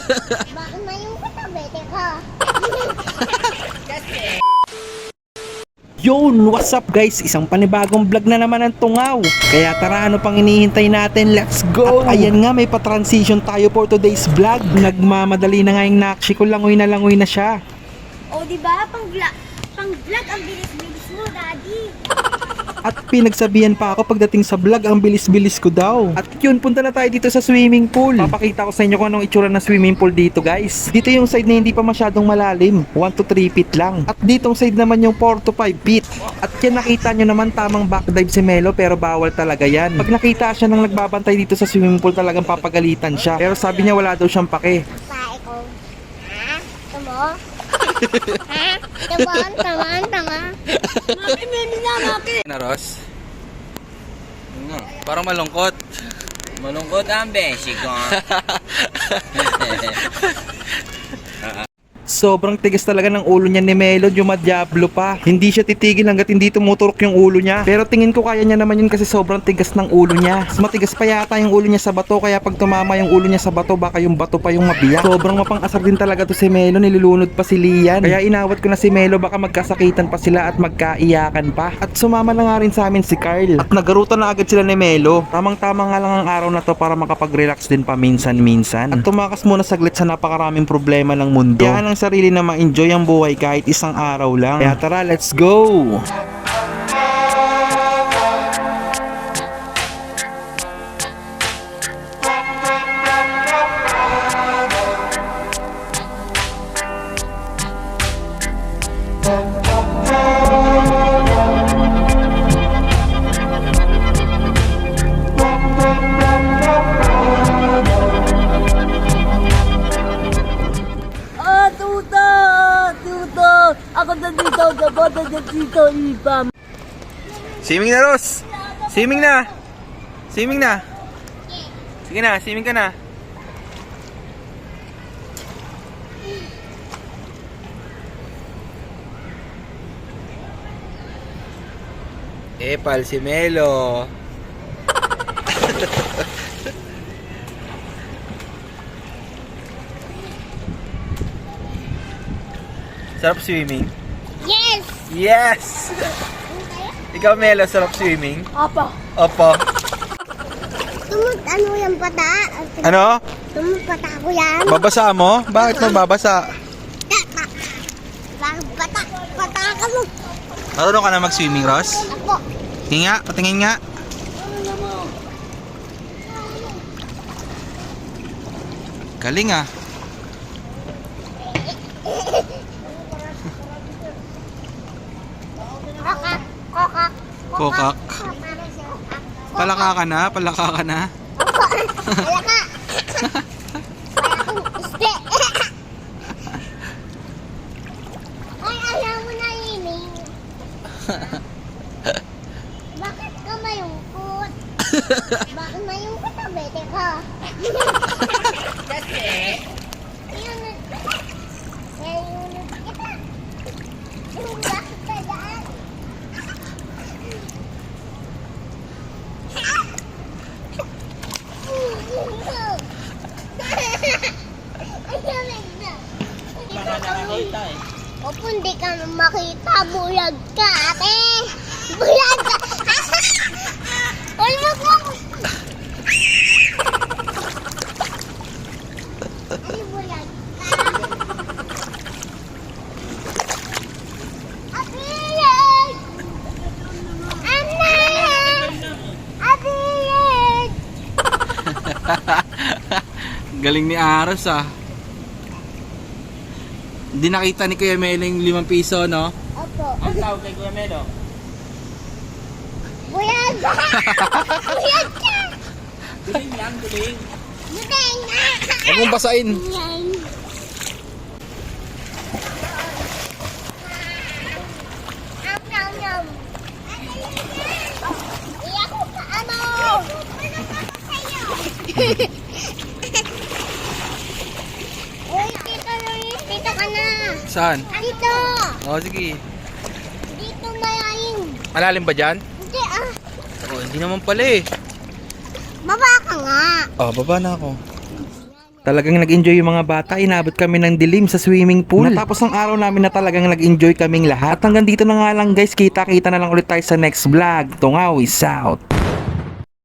Bakit na yung katabi? Teka. Yun, what's up guys? Isang panibagong vlog na naman ang tungaw. Kaya tara, ano pang inihintay natin? Let's go! At ayan nga, may pa-transition tayo for today's vlog. Nagmamadali na nga yung nakshi ko, langoy na langoy na siya. O, di ba? Pang vlog, pang vlog ang bilis-bilis mo, daddy. At pinagsabihan pa ako pagdating sa vlog, ang bilis-bilis ko daw. At yun, punta na tayo dito sa swimming pool. Papakita ko sa inyo kung anong itsura ng swimming pool dito guys. Dito yung side na hindi pa masyadong malalim. 1 to 3 feet lang. At ditong side naman yung 4 to 5 feet. At yan nakita nyo naman tamang back dive si Melo pero bawal talaga yan. Pag nakita siya ng nagbabantay dito sa swimming pool talagang papagalitan siya. Pero sabi niya wala daw siyang pake. Pa, ikaw. Ha? Tamo? ha? Tamaan, tamaan, tama. Maki, memi na, maki. Na, Ross? Ano? Parang malungkot. Malungkot ang beshi ko. Sobrang tigas talaga ng ulo niya ni Melo, Diablo pa. Hindi siya titigil hanggat hindi tumuturok yung ulo niya. Pero tingin ko kaya niya naman yun kasi sobrang tigas ng ulo niya. Mas matigas pa yata yung ulo niya sa bato kaya pag tumama yung ulo niya sa bato baka yung bato pa yung mabiyak. Sobrang mapang-asar din talaga to si Melo, nilulunod pa si Lian. Kaya inawat ko na si Melo baka magkasakitan pa sila at magkaiyakan pa. At sumama na nga rin sa amin si Carl. At nagarutan na agad sila ni Melo. Tamang-tama nga lang ang araw na to para makapag-relax din paminsan-minsan. At tumakas muna saglit sa napakaraming problema ng mundo. Kaya ng sarili na ma-enjoy ang buhay kahit isang araw lang. Kaya tara, let's go! Nandito, gabot nandito, ibam. Swimming na, Ross! Swimming na! Swimming na! Sige na, swimming ka na. Epal si Melo. Sarap swimming? Yes! Yes! Ikaw, Melo, sarap swimming? Apa? Opo. Tumut, ano yung pata? Ano? Tumut pata ko yan. Babasa mo? Bakit mo babasa? Pata? Pata ka mo. Marunong ka na mag-swimming, Ross? Ako. Hinga, patingin nga. Galing ah. Kokak. Kokak. Palaka ka na, palaka ka na. Wala ka. Wala akong isde. Ay, ayaw mo na ining. Bakit ka mayungkot? Bakit mayungkot ang bete ka? Kasi? Opo, hindi ka makita. Bulag ka, ate. Bulag ka. Ay, wag mo. Ay, bulag! Galing ni Aros ah. Hindi nakita ni Kuya Melo yung limang piso, no? Opo. Ang tawag kay Kuya Melo? Bulag ka! Bulag ka! Galing lang, galing. Bulag ka! Huwag mong basain. Iyak ko ka, ano tito, Luis, dito ka na. Saan? Dito. Oh, sige. Dito mayayin. Malalim ba dyan? Hindi ah. Oh, hindi naman pala eh. Baba ka nga. Oh, baba na ako. Talagang nag-enjoy yung mga bata, inabot kami ng dilim sa swimming pool. Natapos ang araw namin na talagang nag-enjoy kaming lahat. At hanggang dito na nga lang guys, kita-kita na lang ulit tayo sa next vlog. Tungaw is out.